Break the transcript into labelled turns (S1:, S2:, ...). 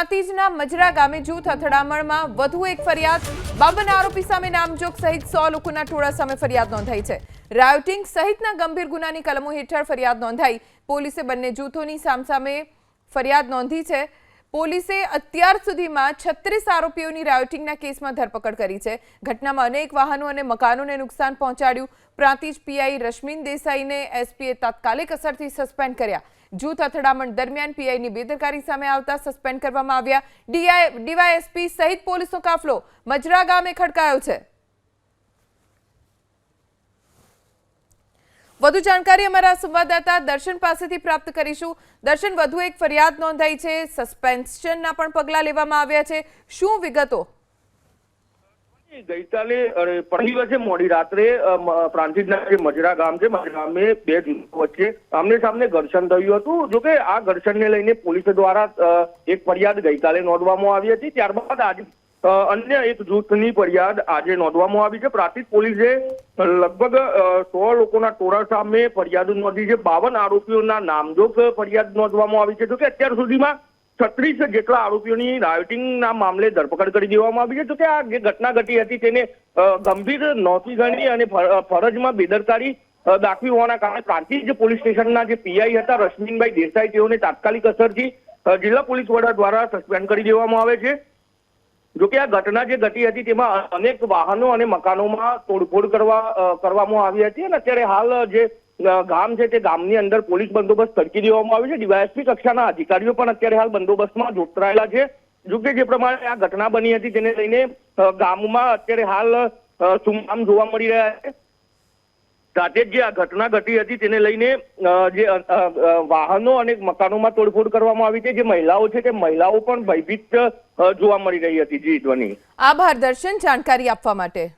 S1: પ્રાંતિજના મજરા ગામે જૂથ અથડામણમાં વધુ એક ફરિયાદ. બાબન આરોપી સામે નામજોગ સહિત સો લોકોના ટોળા સામે ફરિયાદ નોંધાઈ છે. રાયોટિંગ સહિતના ગંભીર ગુનાની કલમો હેઠળ ફરિયાદ નોંધાઈ. પોલીસે બંને જૂથોની સામસામે ફરિયાદ નોંધી છે. પોલીસે અત્યાર સુધીમાં છત્રીસ આરોપીઓની રાયોટિંગના કેસમાં ધરપકડ કરી છે. ઘટનામાં અનેક વાહનો અને મકાનોને નુકસાન પહોંચાડ્યું. પ્રાંતિજ પીઆઈ રશ્મિન દેસાઈને એસપીએ તાત્કાલિક અસરથી સસ્પેન્ડ કર્યા. જૂથ અથડામણ દરમિયાન પીઆઈની બેદરકારી સામે આવતા સસ્પેન્ડ કરવામાં આવ્યા. ડીઆઈ ડીવાયએસપી સહિત પોલીસનો કાફલો મજરા ગામે ખડકાયો છે. વધુ જાણકારી અમારા સંવાદદાતા દર્શન પાસેથી પ્રાપ્ત કરીશું. દર્શન વધુ એક ફરિયાદ નોંધાઈ છે. સસ્પેન્શનના પણ પગલાં લેવામાં આવ્યા છે. શું વિગતો?
S2: ગઈકાલે અરે, વર્ષે મોડી રાત્રે પ્રાંતિજના જે મજરા ગામ છે મજરા ગામે બે જૂથો વચ્ચે આમને સામને ઘર્ષણ થયું હતું. જોકે આ ઘર્ષણને લઈને પોલીસ દ્વારા એક ફરિયાદ ગઈકાલે નોંધવામાં આવી હતી. ત્યારબાદ આજે અન્ય એક જૂથની ફરિયાદ આજે નોંધવામાં આવી છે. પ્રાંતિજ પોલીસે લગભગ સો લોકોના ટોળા સામે ફરિયાદ નોંધી છે. બાવન આરોપીઓના નામજોગ ફરિયાદ નોંધવામાં આવી છે. જોકે અત્યાર સુધીમાં છત્રીસ જેટલા આરોપીઓની રાયોટિંગના મામલે ધરપકડ કરી દેવામાં આવી છે. તો કે આ જે ઘટના ઘટી હતી તેને ગંભીર નોંધી ગણી અને ફરજમાં બેદરકારી દાખવી હોવાના કારણે પ્રાંતિજ પોલીસ સ્ટેશનના જે પીઆઈ હતા રશ્મિનભાઈ દેસાઈ, તેઓને તાત્કાલિક અસરથી જિલ્લા પોલીસ વડા દ્વારા સસ્પેન્ડ કરી દેવામાં આવે છે. જોકે આ ઘટના જે ઘટી હતી તેમાં અનેક વાહનો અને મકાનોમાં તોડફોડ કરવા કરવામાં આવી હતી અને અત્યારે હાલ જે ગામ છે તે ગામની અંદર પોલીસ બંદોબસ્ત તડકી દેવામાં આવ્યો છે. ડીવાયએસપી કક્ષાના અધિકારીઓ પણ અત્યારે હાલ બંદોબસ્તમાં જોતરાયેલા છે. જોકે જે પ્રમાણે આ ઘટના બની હતી તેને લઈને ગામમાં અત્યારે હાલ સુમસામ જોવા મળી રહ્યા છે. સાથે જ જે આ ઘટના ઘટી હતી તેને લઈને જે વાહનો અને મકાનોમાં તોડફોડ કરવામાં આવી છે. જે મહિલાઓ છે તે મહિલાઓ પણ ભયભીત જોવા મળી રહી હતી જી ધ્વની.
S1: આભાર દર્શન, જાણકારી આપવા માટે.